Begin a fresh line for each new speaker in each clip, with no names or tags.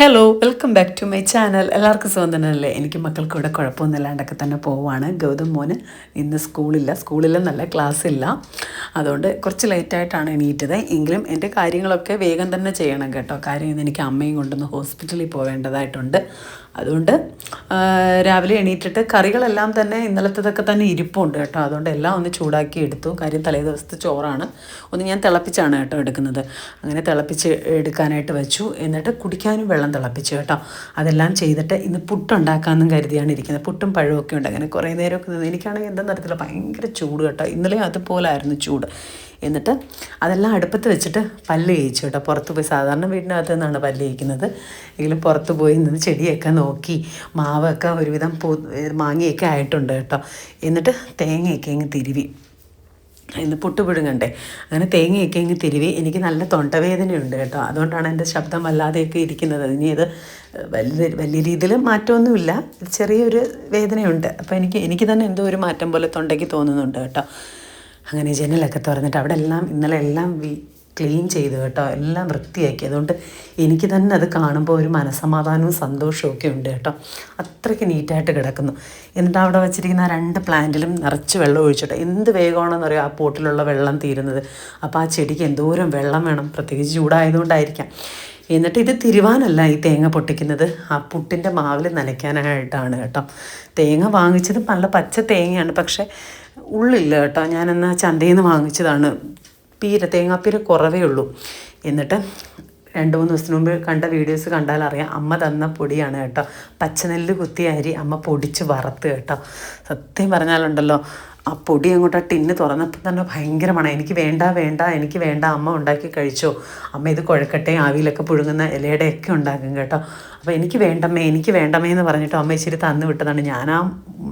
Hello welcome back to my channel എല്ലാവർക്കും സുഖം തന്നെയല്ലേ? എനിക്ക് മക്കൾക്ക് ഇവിടെ കുഴപ്പമൊന്നുമില്ലാണ്ടൊക്കെ തന്നെ പോവാണ്. ഗൗതം മോന് ഇന്ന് സ്കൂളില്ല. സ്കൂളില്ലെന്നല്ല ക്ലാസ് ഇല്ല. അതുകൊണ്ട് കുറച്ച് ലേറ്റായിട്ടാണ് എണീറ്റത്. എങ്കിലും എന്റെ കാര്യങ്ങളൊക്കെ വേഗം തന്നെ ചെയ്യണം കേട്ടോ. കാര്യം ഇന്ന് എനിക്ക് അമ്മയും കൊണ്ടൊന്ന് ഹോസ്പിറ്റലിൽ പോവേണ്ടതായിട്ടുണ്ട്. അതുകൊണ്ട് രാവിലെ എണീറ്റിട്ട് കറികളെല്ലാം തന്നെ ഇന്നലത്തതൊക്കെ തന്നെ ഇരിപ്പുണ്ട് കേട്ടോ. അതുകൊണ്ട് എല്ലാം ഒന്ന് ചൂടാക്കി എടുത്തു. കാര്യം തലേ ദിവസത്തെ ചോറാണ്. ഒന്ന് ഞാൻ തിളപ്പിച്ചാണ് കേട്ടോ എടുക്കുന്നത്. അങ്ങനെ തിളപ്പിച്ച് എടുക്കാനായിട്ട് വെച്ചു. എന്നിട്ട് കുടിക്കാനും വെള്ളം തിളപ്പിച്ചു കേട്ടോ. അതെല്ലാം ചെയ്തിട്ട് ഇന്ന് പുട്ടുണ്ടാക്കാമെന്നും കരുതിയാണ് ഇരിക്കുന്നത്. പുട്ടും പഴമൊക്കെ ഉണ്ട്. അങ്ങനെ കുറേ നേരമൊക്കെ നിന്ന് എനിക്കാണെങ്കിൽ എന്താ അറിയത്തില്ല. ഭയങ്കര ചൂട് കേട്ടോ. ഇന്നലെ അതുപോലായിരുന്നു ചൂട്. എന്നിട്ട് അതെല്ലാം അടുപ്പത്ത് വെച്ചിട്ട് പല്ല് കഴിച്ചു കേട്ടോ. പുറത്ത് പോയി സാധാരണ വീടിനകത്ത് നിന്നാണ് പല്ല് കഴിക്കുന്നത് എങ്കിലും പുറത്ത് പോയി നിന്ന് ചെടിയൊക്കെ നോക്കി. മാവൊക്കെ ഒരുവിധം പൂ മാങ്ങയൊക്കെ ആയിട്ടുണ്ട് കേട്ടോ. എന്നിട്ട് തേങ്ങയൊക്കെ അങ്ങ് തിരുവി. ഇന്ന് പുട്ടുപിടുങ്ങണ്ടേ അങ്ങനെ തേങ്ങയൊക്കെ അങ്ങ് തിരുവി. എനിക്ക് നല്ല തൊണ്ടവേദനയുണ്ട് കേട്ടോ. അതുകൊണ്ടാണ് എന്റെ ശബ്ദം വല്ലാതെയൊക്കെ ഇരിക്കുന്നത്. ഇനി ഇത് വലിയ വലിയ രീതിയിൽ മാറ്റമൊന്നുമില്ല. ചെറിയൊരു വേദനയുണ്ട്. അപ്പോൾ എനിക്ക് എനിക്ക് തന്നെ എന്തോ ഒരു മാറ്റം പോലെ തൊണ്ടയ്ക്ക് തോന്നുന്നുണ്ട് കേട്ടോ. അങ്ങനെ ജനലൊക്കെ തുറന്നിട്ട് അവിടെ എല്ലാം ഇന്നലെ എല്ലാം ക്ലീൻ ചെയ്തു കേട്ടോ. എല്ലാം വൃത്തിയാക്കി. അതുകൊണ്ട് എനിക്ക് തന്നെ അത് കാണുമ്പോൾ ഒരു മനസമാധാനവും സന്തോഷവും ഒക്കെ ഉണ്ട് കേട്ടോ. അത്രയ്ക്ക് നീറ്റായിട്ട് കിടക്കുന്നു. എന്നിട്ട് അവിടെ വെച്ചിരിക്കുന്ന രണ്ട് പ്ലാന്റിലും നിറച്ച് വെള്ളം ഒഴിച്ചോട്ടെ എന്ത് വേഗമാണെന്ന് അറിയാം? ആ പോട്ടിലുള്ള വെള്ളം തീരുന്നത്. അപ്പോൾ ആ ചെടിക്ക് എന്തോരം വെള്ളം വേണം. പ്രത്യേകിച്ച് ചൂടായതുകൊണ്ടായിരിക്കാം. എന്നിട്ട് ഇത് തിരുവാനല്ല ഈ തേങ്ങ പൊട്ടിക്കുന്നത്. ആ പുട്ടിന്റെ മാവിൽ നനയ്ക്കാനായിട്ടാണ് കേട്ടോ. തേങ്ങ വാങ്ങിച്ചത് നല്ല പച്ച തേങ്ങയാണ്. പക്ഷേ ഉള്ളില്ല കേട്ടോ. ഞാനെന്നാ ചന്തയിൽ നിന്ന് വാങ്ങിച്ചതാണ്. പീര തേങ്ങാപ്പീര കുറവേ ഉള്ളൂ. എന്നിട്ട് രണ്ട് മൂന്ന് ദിവസത്തിന് മുമ്പ് കണ്ട വീഡിയോസ് കണ്ടാൽ അറിയാം. അമ്മ തന്ന പൊടിയാണ് കേട്ടോ. പച്ചനെല്ല് കുത്തിയ അരി അമ്മ പൊടിച്ച് വറുത്ത് കേട്ടോ. സത്യം പറഞ്ഞാലുണ്ടല്ലോ ആ പൊടി അങ്ങോട്ട് ആ ടിന്ന് തുറന്നപ്പോൾ തന്നെ ഭയങ്കരമാണ് മണം. എനിക്ക് വേണ്ട വേണ്ട എനിക്ക് വേണ്ട അമ്മ ഉണ്ടാക്കി കഴിച്ചോ. അമ്മ ഇത് കുഴക്കട്ടെ ആവിയിലൊക്കെ പുഴുങ്ങുന്ന ഇലയുടെയൊക്കെ ഉണ്ടാക്കും കേട്ടോ. അപ്പോൾ എനിക്ക് വേണ്ടമ്മേ എനിക്ക് വേണ്ടമ്മേ എന്ന് പറഞ്ഞിട്ട് അമ്മ ഇച്ചിരി തന്നു വിട്ടതാണ്. ഞാൻ ആ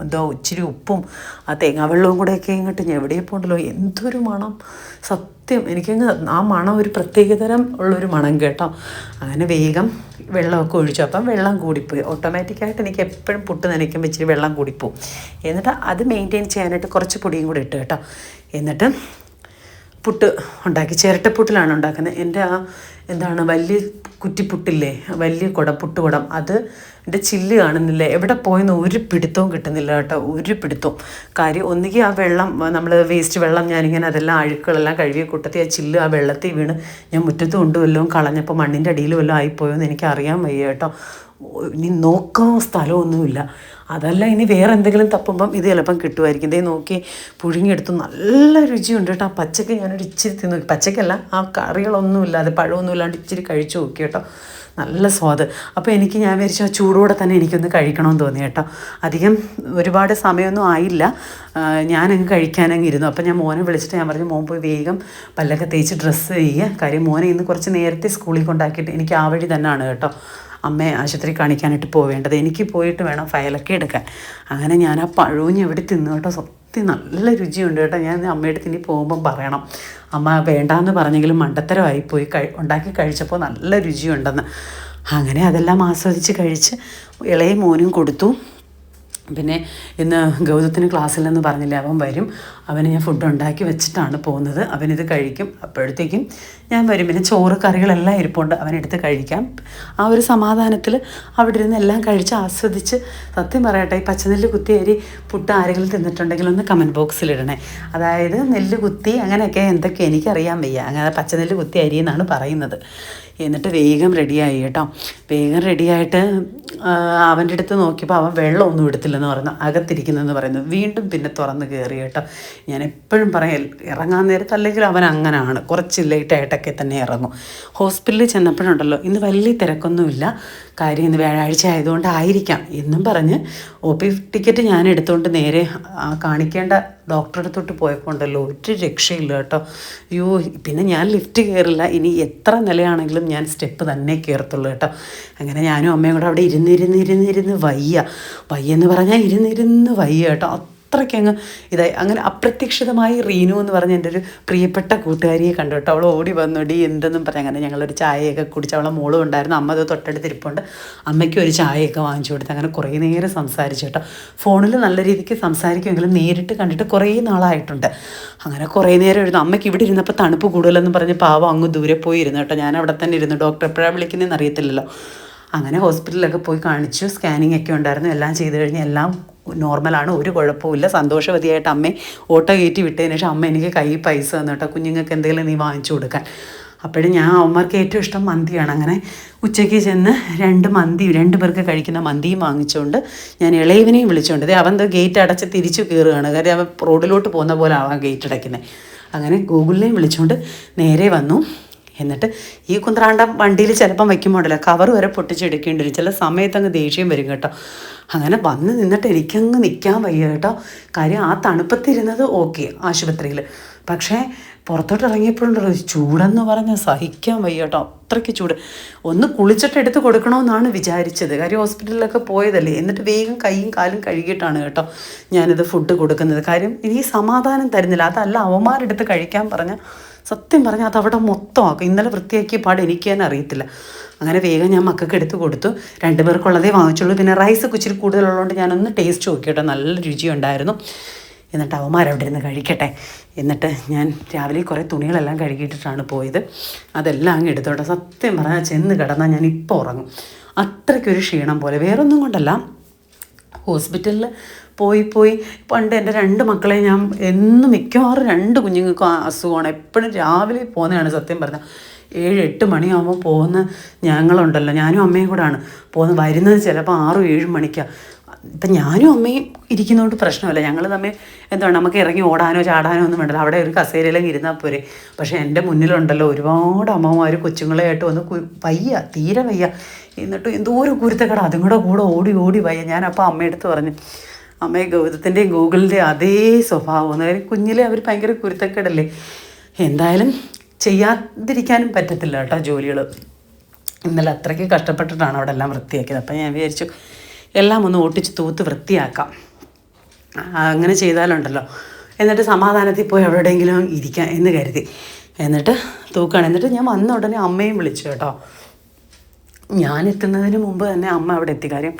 എന്തോ ഇച്ചിരി ഉപ്പും ആ തേങ്ങാവെള്ളവും കൂടെയൊക്കെ ഇങ്ങോട്ട് എവിടെ പോണ്ടല്ലോ എന്തൊരു മണം. സത്യം എനിക്കങ്ങ് ആ മണം ഒരു പ്രത്യേകതരം ഉള്ളൊരു മണം കേട്ടോ. അങ്ങനെ വേഗം വെള്ളമൊക്കെ ഒഴിച്ചു. അപ്പം വെള്ളം കൂടിപ്പോയി. ഓട്ടോമാറ്റിക്കായിട്ട് എനിക്ക് എപ്പോഴും പുട്ട് നനയ്ക്കുമ്പോൾ ഇച്ചിരി വെള്ളം കൂടിപ്പോവും. എന്നിട്ട് അത് മെയിന്റെയിൻ ചെയ്യാനായിട്ട് കുറച്ച് പൊടിയും കൂടി ഇട്ട് കേട്ടോ. എന്നിട്ട് പുട്ട് ഉണ്ടാക്കി. ചിരട്ടപ്പുട്ടിലാണ് ഉണ്ടാക്കുന്നത്. എന്റെ ആ എന്താണ് വലിയ കുറ്റിപ്പുട്ടില്ലേ? വലിയ കുടം. പുട്ടുകുടം അത് എന്റെ ചില്ല് കാണുന്നില്ല? എവിടെ പോയെന്ന് ഒരു പിടുത്തവും കിട്ടുന്നില്ല കേട്ടോ. ഒരു പിടുത്തവും. കാര്യം ഒന്നുകിൽ ആ വെള്ളം നമ്മൾ വേസ്റ്റ് വെള്ളം ഞാനിങ്ങനെ അതെല്ലാം അഴുക്കുകളെല്ലാം കഴുകി കൂട്ടത്തി ആ ചില്ല് ആ വെള്ളത്തിൽ വീണ് ഞാൻ മുറ്റത്ത് കൊണ്ട് വല്ലതും കളഞ്ഞപ്പോൾ മണ്ണിന്റെ അടിയിൽ വല്ലതും ആയിപ്പോയോ എന്ന് എനിക്ക് അറിയാൻ വയ്യ കേട്ടോ. ഇനി നോക്കാൻ സ്ഥലമൊന്നുമില്ല. അതല്ല ഇനി വേറെ എന്തെങ്കിലും തപ്പുമ്പം ഇത് ചിലപ്പം കിട്ടുമായിരിക്കും. ഇതേ നോക്കി പുഴുങ്ങിയെടുത്ത് നല്ല രുചിയുണ്ട് കേട്ടോ. ആ പച്ചക്ക് ഞാനൊരു ഇച്ചിരി തിന്നു പച്ചക്കല്ല ആ കറികളൊന്നും അത് പഴമൊന്നും ഇല്ലാണ്ട് ഇച്ചിരി കഴിച്ചു നോക്കി കേട്ടോ. നല്ല സ്വാദ്. അപ്പോൾ എനിക്ക് ഞാൻ വിചാരിച്ചു ആ ചൂടോടെ തന്നെ എനിക്കൊന്ന് കഴിക്കണമെന്ന് തോന്നി കേട്ടോ. അധികം ഒരുപാട് സമയമൊന്നും ആയില്ല. ഞാനങ്ങ് കഴിക്കാനങ്ങ് ഇരുന്നു. അപ്പം ഞാൻ മോനെ വിളിച്ചിട്ട് ഞാൻ പറഞ്ഞു മോൻ പോയി വേഗം പല്ലൊക്കെ തേച്ച് ഡ്രസ്സ് ചെയ്യുക കാര്യം മോനെ ഇന്ന് കുറച്ച് നേരത്തെ സ്കൂളിൽ കൊണ്ടാക്കിയിട്ട് എനിക്ക് ആ വഴി തന്നെയാണ് കേട്ടോ. അമ്മയെ ആശുപത്രി കാണിക്കാനായിട്ട് പോവേണ്ടത്. എനിക്ക് പോയിട്ട് വേണം ഫയലൊക്കെ എടുക്കാൻ. അങ്ങനെ ഞാൻ ആ പഴവും എവിടെ തിന്നു കേട്ടോ. സത്യം നല്ല രുചിയുണ്ട് കേട്ടോ. ഞാൻ അമ്മയുടെ തിന്നി പോകുമ്പം പറയണം. അമ്മ വേണ്ടാന്ന് പറഞ്ഞെങ്കിലും മണ്ടത്തരമായി പോയി കഴി ഉണ്ടാക്കി കഴിച്ചപ്പോൾ നല്ല രുചിയുണ്ടെന്ന്. അങ്ങനെ അതെല്ലാം ആസ്വദിച്ച് കഴിച്ച് ഇളയ മോനും കൊടുത്തു. പിന്നെ ഇന്ന് ഗൗതത്തിന് ക്ലാസ്സിലെന്ന് പറഞ്ഞില്ല അവൻ വരും. അവന് ഞാൻ ഫുഡ് ഉണ്ടാക്കി വെച്ചിട്ടാണ് പോകുന്നത്. അവനിത് കഴിക്കും. അപ്പോഴത്തേക്കും ഞാൻ വരും. പിന്നെ ചോറ് കറികളെല്ലാം ഇരിപ്പുണ്ട്. അവനെടുത്ത് കഴിക്കാം. ആ ഒരു സമാധാനത്തിൽ അവിടെ ഇരുന്ന് എല്ലാം കഴിച്ച് ആസ്വദിച്ച് സത്യം പറയട്ടെ ഈ പച്ചനെല്ല് കുത്തി അരി പുട്ട് ആരെങ്കിലും തിന്നിട്ടുണ്ടെങ്കിൽ ഒന്ന് കമന്റ് ബോക്സിൽ ഇടണേ. അതായത് നെല്ല് കുത്തി അങ്ങനെയൊക്കെ എന്തൊക്കെ എനിക്കറിയാൻ വയ്യ. അങ്ങനെ പച്ചനെല്ല് കുത്തി അരി എന്നാണ് പറയുന്നത്. എന്നിട്ട് വേഗം റെഡിയായി കേട്ടോ. വേഗം റെഡിയായിട്ട് അവന്റെ അടുത്ത് നോക്കിയപ്പോൾ അവൻ വെള്ളമൊന്നും എടുത്തില്ലെന്ന് പറയുന്നു അകത്തിരിക്കുന്നതെന്ന് പറയുന്നു. വീണ്ടും പിന്നെ തുറന്ന് കയറി കേട്ടോ. ഞാൻ എപ്പോഴും പറയാം ഇറങ്ങാൻ നേരത്ത് അല്ലെങ്കിൽ അവൻ അങ്ങനെയാണ് കുറച്ച് ലേറ്റായിട്ടൊക്കെ തന്നെ ഇറങ്ങും. ഹോസ്പിറ്റലിൽ ചെന്നപ്പോഴുണ്ടല്ലോ ഇന്ന് വലിയ തിരക്കൊന്നുമില്ല. കാര്യം ഇന്ന് വ്യാഴാഴ്ച ആയതുകൊണ്ടായിരിക്കാം. എന്നും പറഞ്ഞ് ഒ പി ടിക്കറ്റ് ഞാൻ എടുത്തുകൊണ്ട് നേരെ കാണിക്കേണ്ട ഡോക്ടറെ അടുത്തോട്ട് പോയപ്പോൾ ഒരു രക്ഷയില്ല കേട്ടോ. അയ്യോ പിന്നെ ഞാൻ ലിഫ്റ്റ് കയറില്ല ഇനി എത്ര നിലയാണെങ്കിലും ഞാൻ സ്റ്റെപ്പ് തന്നെ കയറത്തുള്ളൂ കേട്ടോ. അങ്ങനെ ഞാനും അമ്മയും കൂടെ അവിടെ ഇരുന്നിരുന്നിരുന്നിരുന്ന് ഇരുന്നിരുന്ന് വയ്യ. വയ്യെന്ന് പറഞ്ഞാൽ ഇരുന്നിരുന്ന് വയ്യ കേട്ടോ. അത്രയ്ക്കങ്ങ് ഇതായി. അങ്ങനെ അപ്രത്യക്ഷിതമായി റീനു എന്ന് പറഞ്ഞ എന്റെ ഒരു പ്രിയപ്പെട്ട കൂട്ടുകാരിയെ കണ്ടു കേട്ടോ. അവൾ ഓടി വന്നു ഡി എന്തെന്നും പറഞ്ഞ്. അങ്ങനെ ഞങ്ങളൊരു ചായയൊക്കെ കുടിച്ച് അവളെ മോളും ഉണ്ടായിരുന്നു. അമ്മ അത് തൊട്ടടുത്ത് ഇരിപ്പുണ്ട്. അമ്മയ്ക്ക് ഒരു ചായയൊക്കെ വാങ്ങിച്ചു കൊടുത്ത് അങ്ങനെ കുറേ നേരം സംസാരിച്ചു കേട്ടോ. ഫോണിൽ നല്ല രീതിക്ക് സംസാരിക്കുമെങ്കിലും നേരിട്ട് കണ്ടിട്ട് കുറേ നാളായിട്ടുണ്ട്. അങ്ങനെ കുറേ നേരം ഇരുന്നു. അമ്മയ്ക്ക് ഇവിടെ ഇരുന്നപ്പോൾ തണുപ്പ് കൂടുതലെന്ന് പറഞ്ഞ് പാവം അങ്ങ് ദൂരെ പോയി ഇരുന്നു കേട്ടോ. ഞാൻ അവിടെ തന്നെ ഇരുന്നു. ഡോക്ടർ എപ്പോഴാണ് വിളിക്കുന്നതെന്ന് അറിയത്തില്ലല്ലോ. അങ്ങനെ ഹോസ്പിറ്റലിലൊക്കെ പോയി കാണിച്ചു സ്കാനിങ് ഒക്കെ ഉണ്ടായിരുന്നു എല്ലാം ചെയ്ത് കഴിഞ്ഞ് എല്ലാം നോർമലാണ് ഒരു കുഴപ്പമില്ല സന്തോഷവതിയായിട്ട് അമ്മയെ ഓട്ടോ കയറ്റി വിട്ടതിന് ശേഷം അമ്മ എനിക്ക് കൈ പൈസ തന്നു കേട്ടോ കുഞ്ഞുങ്ങൾക്ക് എന്തെങ്കിലും നീ വാങ്ങിച്ചു കൊടുക്കാൻ. അപ്പോഴും ഞാൻ അവന്മാർക്ക് ഏറ്റവും ഇഷ്ടം മന്തിയാണ്. അങ്ങനെ ഉച്ചയ്ക്ക് ചെന്ന് രണ്ട് മന്തി രണ്ട് പേർക്ക് കഴിക്കുന്ന മന്തിയും വാങ്ങിച്ചുകൊണ്ട് ഞാൻ ഇളയവനെയും വിളിച്ചുകൊണ്ട് അവൻ ഗേറ്റ് അടച്ച് തിരിച്ചു കയറുകയാണ്. കാര്യം അവൻ റോഡിലോട്ട് പോകുന്ന പോലെ ആവാൻ ഗേറ്റ് അടയ്ക്കുന്നത് അങ്ങനെ ഗൂഗിളിനെയും വിളിച്ചുകൊണ്ട് നേരെ വന്നു. എന്നിട്ട് ഈ കുന്ത്രാണ്ടം വണ്ടിയിൽ ചിലപ്പം വയ്ക്കുമ്പോൾ ഉണ്ടല്ലോ കവർ വരെ പൊട്ടിച്ചെടുക്കേണ്ടി വരും ചില സമയത്ത് അങ്ങ് ദേഷ്യം വരും കേട്ടോ. അങ്ങനെ വന്ന് നിന്നിട്ട് എനിക്കങ്ങ് നിൽക്കാൻ വയ്യ കേട്ടോ. കാര്യം ആ തണുപ്പത്തിരുന്നത് ഓക്കെ ആശുപത്രിയിൽ പക്ഷേ പുറത്തോട്ട് ഇറങ്ങിയപ്പോഴുണ്ടല്ലോ ചൂടെന്ന് പറഞ്ഞ് സഹിക്കാൻ വയ്യ കേട്ടോ. അത്രയ്ക്ക് ചൂട്. ഒന്ന് കുളിച്ചിട്ട് എടുത്ത് കൊടുക്കണമെന്നാണ് വിചാരിച്ചത്. കാര്യം ഹോസ്പിറ്റലിലൊക്കെ പോയതല്ലേ. എന്നിട്ട് വേഗം കൈയും കാലും കഴുകിയിട്ടാണ് കേട്ടോ ഞാനിത് ഫുഡ് കൊടുക്കുന്നത്. കാര്യം ഇനി സമാധാനം തരുന്നില്ല. അതല്ല അവന്മാരെടുത്ത് കഴിക്കാൻ പറഞ്ഞാൽ സത്യം പറഞ്ഞാൽ അതവിടെ മൊത്തമാക്കും. ഇന്നലെ വൃത്തിയാക്കിയ പാട് എനിക്ക് തന്നെ അറിയത്തില്ല. അങ്ങനെ വേഗം ഞാൻ മക്കൾക്ക് എടുത്ത് കൊടുത്തു. രണ്ട് പേർക്കുള്ളതേ വാങ്ങിച്ചുള്ളൂ. പിന്നെ റൈസ് ഇച്ചിരി കൂടുതലുള്ളതുകൊണ്ട് ഞാനൊന്ന് ടേസ്റ്റ് നോക്കി കേട്ടോ നല്ല രുചിയുണ്ടായിരുന്നു. എന്നിട്ട് അവന്മാരവിടെ ഇരുന്ന് കഴിക്കട്ടെ. എന്നിട്ട് ഞാൻ രാവിലെ കുറേ തുണികളെല്ലാം കഴുകിയിട്ടിട്ടാണ് പോയത്. അതെല്ലാം അങ്ങ് എടുത്തോട്ടെ. സത്യം പറഞ്ഞാൽ ചെന്ന് കിടന്നാൽ ഞാൻ ഇപ്പോൾ ഉറങ്ങും. അത്രയ്ക്കൊരു ക്ഷീണം പോലെ. വേറൊന്നും കൊണ്ടല്ല. ഹോസ്പിറ്റലിൽ പോയി പോയി പണ്ട് എന്റെ രണ്ട് മക്കളെ ഞാൻ എന്നും മിക്കവാറും രണ്ട് കുഞ്ഞുങ്ങൾക്കും അസുഖമാണ്. എപ്പോഴും രാവിലെ പോകുന്നതാണ് സത്യം പറഞ്ഞാൽ ഏഴ് എട്ട് മണിയാകുമ്പോൾ പോകുന്ന ഞങ്ങളുണ്ടല്ലോ. ഞാനും അമ്മയും കൂടാണ്. പോകുന്നത് വരുന്നത് ചിലപ്പോൾ ആറും ഏഴും മണിക്കാണ് ഇപ്പം ഞാനും അമ്മയും ഇരിക്കുന്നതുകൊണ്ട് പ്രശ്നമല്ല. ഞങ്ങൾ തമ്മിൽ എന്താണ് നമുക്ക് ഇറങ്ങി ഓടാനോ ചാടാനോ ഒന്നും വേണ്ടല്ലോ. അവിടെ ഒരു കസേരയിലും ഇരുന്നാൽ പോരെ. പക്ഷേ എന്റെ മുന്നിലുണ്ടല്ലോ ഒരുപാട് അമ്മമാർ കൊച്ചുങ്ങളെയായിട്ട് വന്ന് വയ്യ തീരെ വയ്യ. എന്നിട്ട് എന്തോ ഒരു കുരുത്തക്കട. അതും കൂടെ കൂടെ ഓടി ഓടി വയ്യ. ഞാൻ അപ്പോൾ അമ്മയെടുത്ത് പറഞ്ഞു അമ്മയെ ഗൗതത്തിന്റെയും ഗൂഗിളിന്റെയും അതേ സ്വഭാവം. അതായത് കുഞ്ഞിലെ അവർ ഭയങ്കര കുരുത്തക്കേടല്ലേ? എന്തായാലും ചെയ്യാതിരിക്കാനും പറ്റത്തില്ല കേട്ടോ ജോലികൾ ഇന്നലെ അത്രയ്ക്ക് കഷ്ടപ്പെട്ടിട്ടാണ് അവിടെ എല്ലാം വൃത്തിയാക്കിയത്. അപ്പം ഞാൻ വിചാരിച്ചു എല്ലാം ഒന്ന് ഓട്ടിച്ച് തൂത്ത് വൃത്തിയാക്കാം. അങ്ങനെ ചെയ്താലുണ്ടല്ലോ. എന്നിട്ട് സമാധാനത്തിൽ പോയി എവിടെയെങ്കിലും ഇരിക്കാം എന്ന് കരുതി. എന്നിട്ട് തൂക്കാണ്. എന്നിട്ട് ഞാൻ വന്ന ഉടനെ അമ്മയും വിളിച്ചു കേട്ടോ. ഞാൻ എത്തുന്നതിന് മുമ്പ് തന്നെ അമ്മ അവിടെ എത്തി. കാര്യം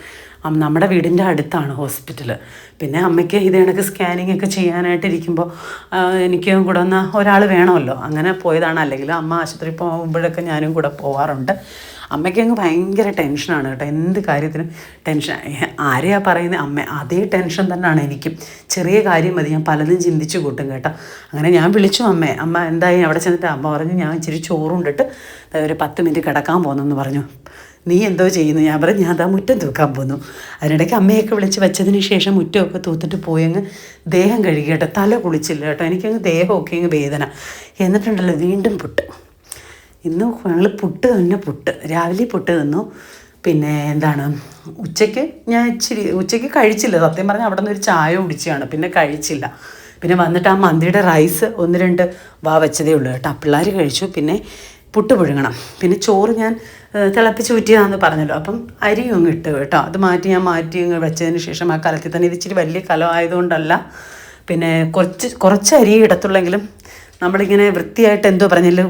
നമ്മുടെ വീടിന്റെ അടുത്താണ് ഹോസ്പിറ്റൽ പിന്നെ അമ്മയ്ക്ക് ഇത് കണക്ക് സ്കാനിങ് ഒക്കെ ചെയ്യാനായിട്ടിരിക്കുമ്പോൾ എനിക്ക് കൂടെ ഒന്ന് ഒരാൾ വേണമല്ലോ. അങ്ങനെ പോയതാണ്. അല്ലെങ്കിൽ അമ്മ ആശുപത്രി പോകുമ്പോഴൊക്കെ ഞാനും കൂടെ പോവാറുണ്ട്. അമ്മയ്ക്ക് അങ്ങ് ഭയങ്കര ടെൻഷനാണ് കേട്ടോ. എന്ത് കാര്യത്തിനും ടെൻഷൻ ആരെയാ പറയുന്നത് അമ്മ അതേ ടെൻഷൻ തന്നെയാണ് എനിക്കും. ചെറിയ കാര്യം മതി. ഞാൻ പലതും ചിന്തിച്ചു കൂട്ടും കേട്ടോ. അങ്ങനെ ഞാൻ വിളിച്ചു അമ്മേ. അമ്മ എന്തായി? അവിടെ ചെന്നിട്ട് അമ്മ പറഞ്ഞു ഞാൻ ഇച്ചിരി ചോറുണ്ടിട്ട് ഒരു പത്ത് മിനിറ്റ് കിടക്കാൻ പോകുന്നെന്ന് പറഞ്ഞു. നീ എന്തോ ചെയ്യുന്നു? ഞാൻ പറഞ്ഞു ഞാൻ അതാ മുറ്റം തൂക്കാൻ പോന്നു. അതിനിടയ്ക്ക് അമ്മയൊക്കെ വിളിച്ച് വെച്ചതിന് ശേഷം മുറ്റമൊക്കെ തൂത്തിട്ട് പോയങ്ങ് ദേഹം കഴുകി തല കുളിച്ചില്ല കേട്ടോ. എനിക്കങ്ങ് ദേഹമൊക്കെ അങ്ങ് വേദന. എന്നിട്ടുണ്ടല്ലോ വീണ്ടും പുട്ട്. ഇന്ന് ഞങ്ങൾ പുട്ട് തന്നെ പുട്ട്. രാവിലെ പുട്ട് തന്നു. പിന്നെ എന്താണ്? ഉച്ചയ്ക്ക് ഞാൻ ഇച്ചിരി ഉച്ചയ്ക്ക് കഴിച്ചില്ല. സത്യം പറഞ്ഞാൽ അവിടെ നിന്ന് ഒരു ചായ കുടിച്ചാണ് പിന്നെ കഴിച്ചില്ല. പിന്നെ വന്നിട്ട് ആ മന്തിയുടെ റൈസ് ഒന്ന് രണ്ട് വാ വെച്ചതേ ഉള്ളൂ കേട്ടോ. പിള്ളേർ കഴിച്ചു. പിന്നെ പുട്ട് പുഴുങ്ങണം പിന്നെ ചോറ് ഞാൻ തിളപ്പിച്ച് ഊറ്റിയതാണെന്ന് പറഞ്ഞല്ലോ. അപ്പം അരിയും അങ്ങ് ഇട്ട് കേട്ടോ. അത് മാറ്റി ഞാൻ മാറ്റി അങ്ങ് വെച്ചതിന് ശേഷം ആ കലത്തിൽ തന്നെ ഇത് ഇച്ചിരി വലിയ കലം ആയതുകൊണ്ടല്ല പിന്നെ കുറച്ച് കുറച്ച് അരി ഇടത്തുള്ളെങ്കിലും നമ്മളിങ്ങനെ വൃത്തിയായിട്ട് എന്തോ പറഞ്ഞില്ല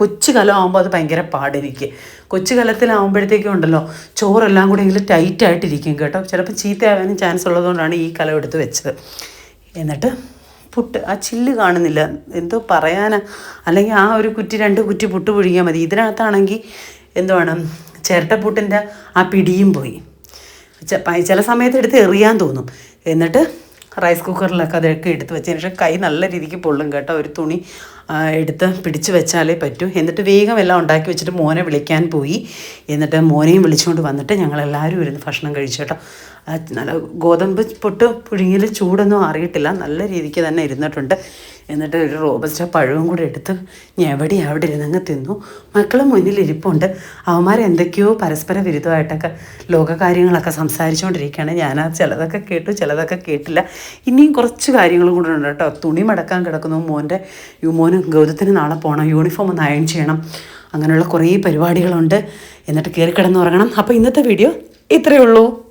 കൊച്ചു കലം ആകുമ്പോൾ അത് ഭയങ്കര പാടിരിക്കുക കൊച്ചു കലത്തിലാവുമ്പോഴത്തേക്കും ഉണ്ടല്ലോ ചോറെല്ലാം കൂടെ എങ്കിലും ടൈറ്റായിട്ടിരിക്കും കേട്ടോ. ചിലപ്പോൾ ചീത്തയാകാനും ചാൻസ് ഉള്ളതുകൊണ്ടാണ് ഈ കലം എടുത്ത് വെച്ചത്. എന്നിട്ട് പുട്ട് ആ ചില്ല് കാണുന്നില്ല. എന്തോ പറയാനാ. അല്ലെങ്കിൽ ആ ഒരു കുറ്റി രണ്ട് കുറ്റി പുട്ട് പുഴിയാൽ മതി. ഇതിനകത്താണെങ്കിൽ എന്തുവാണ്? ചിരട്ടപ്പുട്ടിന്റെ ആ പിടിയും പോയി. ചില സമയത്ത് എടുത്ത് എറിയാൻ തോന്നും. എന്നിട്ട് റൈസ് കുക്കറിലൊക്കെ അതൊക്കെ എടുത്ത് വെച്ചതിന് ശേഷം കൈ നല്ല രീതിക്ക് പൊള്ളും കേട്ടോ. ഒരു തുണി എടുത്ത് പിടിച്ച് വെച്ചാലേ പറ്റൂ. എന്നിട്ട് വേഗം എല്ലാം ഉണ്ടാക്കി വെച്ചിട്ട് മോനെ വിളിക്കാൻ പോയി. എന്നിട്ട് മോനെയും വിളിച്ചുകൊണ്ട് വന്നിട്ട് ഞങ്ങളെല്ലാവരും ഇരുന്ന് ഭക്ഷണം കഴിച്ചു കേട്ടോ. നല്ല ഗോതമ്പ് പൊട്ട് പുഴുങ്ങിയിൽ ചൂടൊന്നും അറിയിട്ടില്ല നല്ല രീതിക്ക് തന്നെ ഇരുന്നിട്ടുണ്ട്. എന്നിട്ട് ഒരു റോബസ്റ്റ പഴവും കൂടെ എടുത്ത് ഞെവടി അവിടെ ഇരുന്നങ്ങ് തിന്നു. മക്കളെ മുന്നിൽ ഇരിപ്പുണ്ട്. അവന്മാർ എന്തൊക്കെയോ പരസ്പര വിരുദ്ധമായിട്ടൊക്കെ ലോകകാര്യങ്ങളൊക്കെ സംസാരിച്ചുകൊണ്ടിരിക്കുകയാണ് ഞാൻ ആ ചിലതൊക്കെ കേട്ടു ചിലതൊക്കെ കേട്ടില്ല. ഇനിയും കുറച്ച് കാര്യങ്ങളും കൂടെ ഉണ്ട് കേട്ടോ. തുണി മടക്കാൻ കിടക്കുന്നു. മോന്റെ മോന് ഗൗതത്തിന് നാളെ പോകണം യൂണിഫോം ഒന്ന് അയൺ ചെയ്യണം. അങ്ങനെയുള്ള കുറേ പരിപാടികളുണ്ട്. എന്നിട്ട് കയറി കിടന്നുറങ്ങണം. അപ്പോൾ ഇന്നത്തെ വീഡിയോ ഇത്രയേ ഉള്ളൂ.